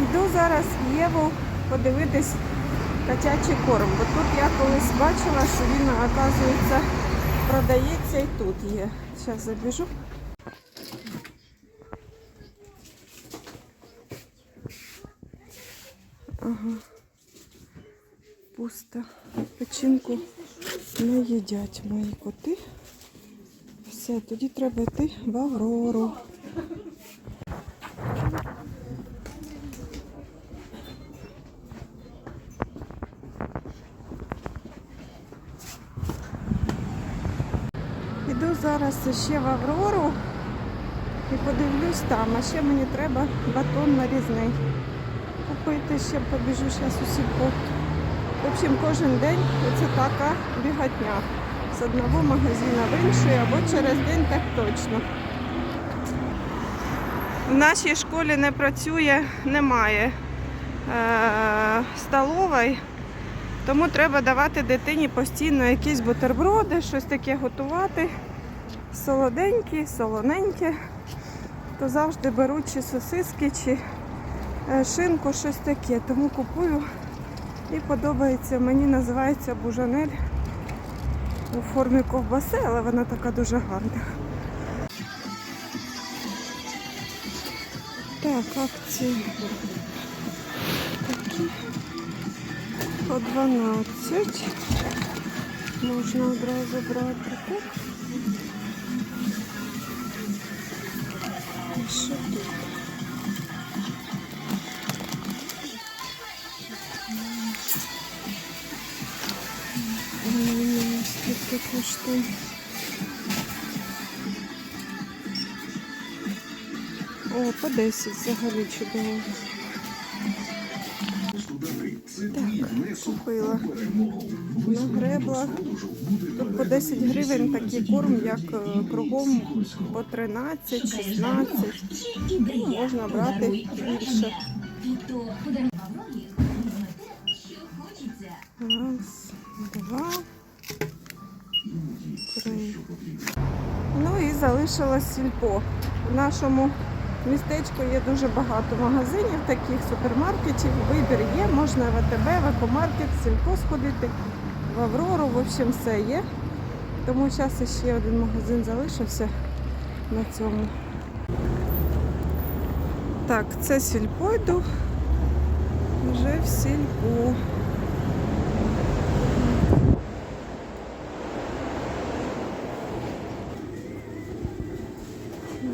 Йду зараз в Єву подивитись котячий корм. Бо тут я колись бачила, що він, оказується, продається і тут є. Зараз забіжу. Ага. Пусто. Печінку не їдять мої коти. Все, тоді треба йти в Аврору. Іду зараз ще в Аврору і подивлюсь там. А ще мені треба батон нарізний. Купити ще побіжу зараз у сільпо. В общем, кожен день це така бігатня. З одного магазину в інший або через день так точно. В нашій школі не працює, немає е- столової, тому треба давати дитині постійно якісь бутерброди, щось таке готувати. Солоденькі, солоненьке. То завжди беруть чи сосиски, чи е, шинку, щось таке. Тому купую і подобається. Мені називається бужанель у формі ковбаси, але вона така дуже гарна. Так, акції такі по 12. Можна одразу брати так. Що тут? Скільки коштує? О, по 10 взагалі чудово. Так, купила. Нагребла. Тут по 10 гривень такий корм, як е, кругом по 13, 16. Ну, можна брати більше. Раз, два, три. Ну і залишилось сільпо. В нашому містечку є дуже багато магазинів, таких супермаркетів. Вибір є, можна в АТБ, в в сільпо сходити, в Аврору, в общем, все є. Тому зараз ще один магазин залишився на цьому. Так, це сільпо йду. Вже в сільпо.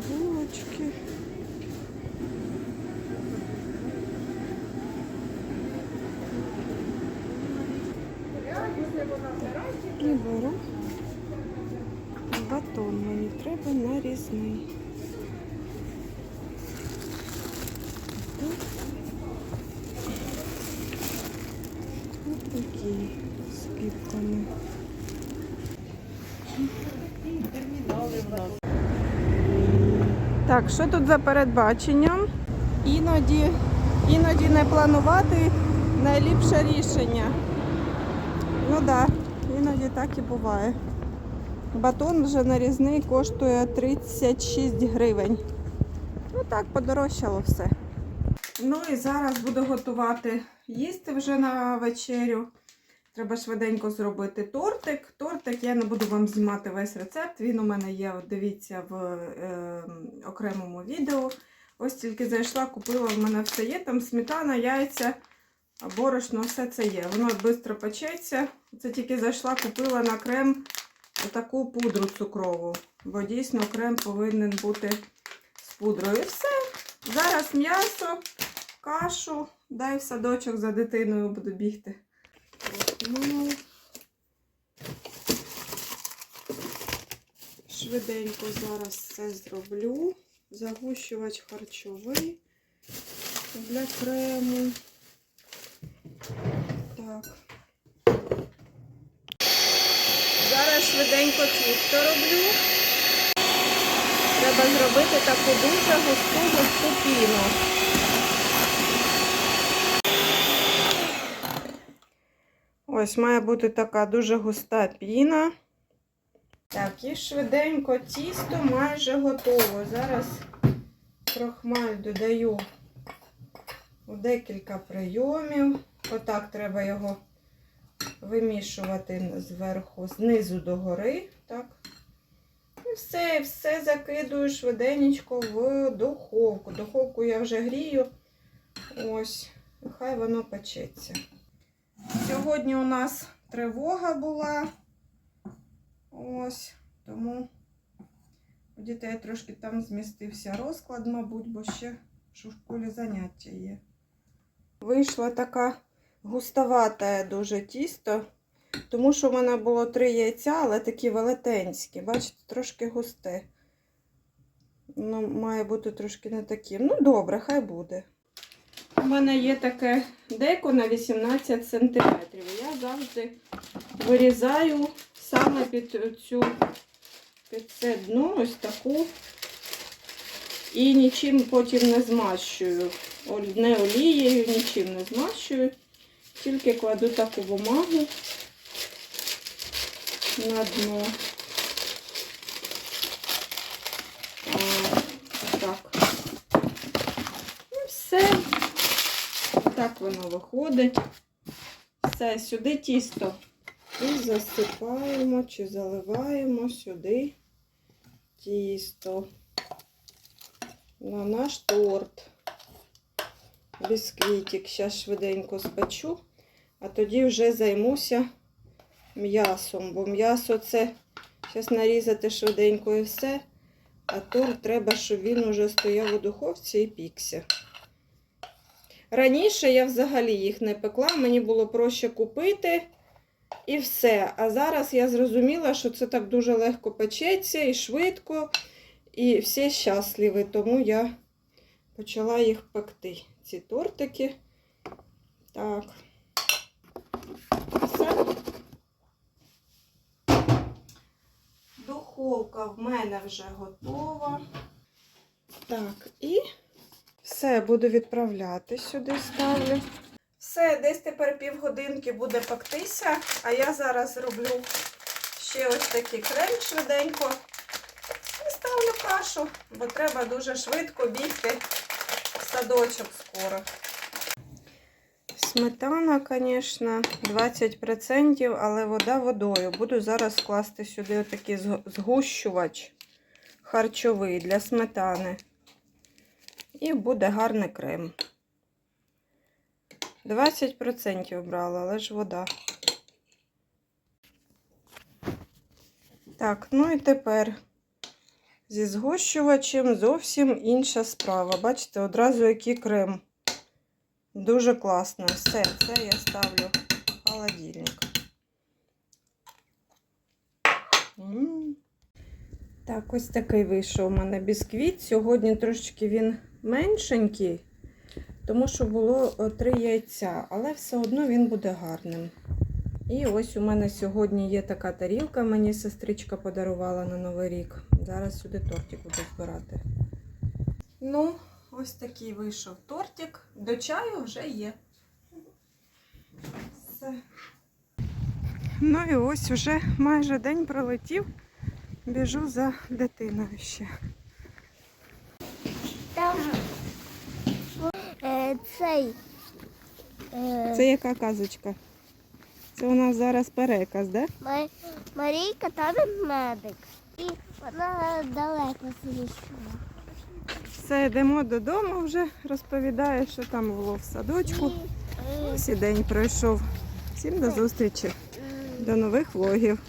Булочки. І беру батон. Мені треба нарізний. Ось такий з кіпками. Так, що тут за передбаченням? Іноді, іноді не планувати найліпше рішення. Ну так, да, іноді так і буває. Батон вже нарізний коштує 36 гривень. Ну так, подорожчало все. Ну і зараз буду готувати їсти вже на вечерю. Треба швиденько зробити тортик. Тортик я не буду вам знімати весь рецепт. Він у мене є, дивіться, в е, окремому відео. Ось тільки зайшла, купила, в мене все є. Там сметана, яйця, борошно, все це є. Воно швидко печеться. Це тільки зайшла, купила на крем таку пудру цукрову. Бо дійсно крем повинен бути з пудрою. І все. Зараз м'ясо, кашу, дай в садочок за дитиною буду бігти. Ну, швиденько зараз все зроблю. Загущувач харчовий для крему. Так. Зараз швиденько тісто роблю. Треба зробити таку дуже густу густу піну. Ось має бути така дуже густа піна. Так, і швиденько тісто майже готово. Зараз крохмаль додаю у декілька прийомів. Отак треба його вимішувати зверху, знизу до гори. Так. І все, все закидую швиденько в духовку. Духовку я вже грію. Ось, хай воно печеться. Сьогодні у нас тривога була. Ось, тому у дітей трошки там змістився розклад, мабуть, бо ще що в школі заняття є. Вийшла така густовата дуже тісто, тому що в мене було три яйця, але такі велетенські. Бачите, трошки густе. Ну, має бути трошки не таким. Ну, добре, хай буде. У мене є таке деко на 18 см. Я завжди вирізаю саме під цю під це дно ось таку. І нічим потім не змащую. Не олією, нічим не змащую. Тільки кладу таку бумагу на дно. А. І все. Так воно виходить. Все, сюди тісто. І засипаємо чи заливаємо сюди тісто на наш торт. Бісквітик. Зараз швиденько спечу, а тоді вже займуся м'ясом, бо м'ясо це зараз нарізати швиденько і все. А торт треба, щоб він уже стояв у духовці і пікся. Раніше я взагалі їх не пекла, мені було проще купити і все. А зараз я зрозуміла, що це так дуже легко печеться і швидко, і всі щасливі, тому я почала їх пекти, ці тортики. Так. Все. Духовка в мене вже готова. Так, і все, буду відправляти сюди, ставлю. Все, десь тепер півгодинки буде пектися, а я зараз роблю ще ось такий крем швиденько. І ставлю кашу, бо треба дуже швидко бігти в садочок скоро. Сметана, звісно, 20%, але вода водою. Буду зараз класти сюди отакий згущувач харчовий для сметани. І буде гарний крем. 20% брала, але ж вода. Так, ну і тепер зі згущувачем зовсім інша справа. Бачите, одразу який крем. Дуже класно. Все, це я ставлю в холодильник. Так, ось такий вийшов у мене бісквіт. Сьогодні трошечки він меншенький, тому що було три яйця, але все одно він буде гарним. І ось у мене сьогодні є така тарілка, мені сестричка подарувала на Новий рік. Зараз сюди тортик буду збирати. Ну, ось такий вийшов тортик. До чаю вже є. Все. Ну і ось вже майже день пролетів. Біжу за дитиною ще. Там е, цей. Е, Це яка казочка? Це у нас зараз переказ, да? Ма- Марійка там медик. І вона далеко зійшла. Все, йдемо додому вже, розповідає, що там було в садочку. Ось і день пройшов. Всім до зустрічі, до нових влогів.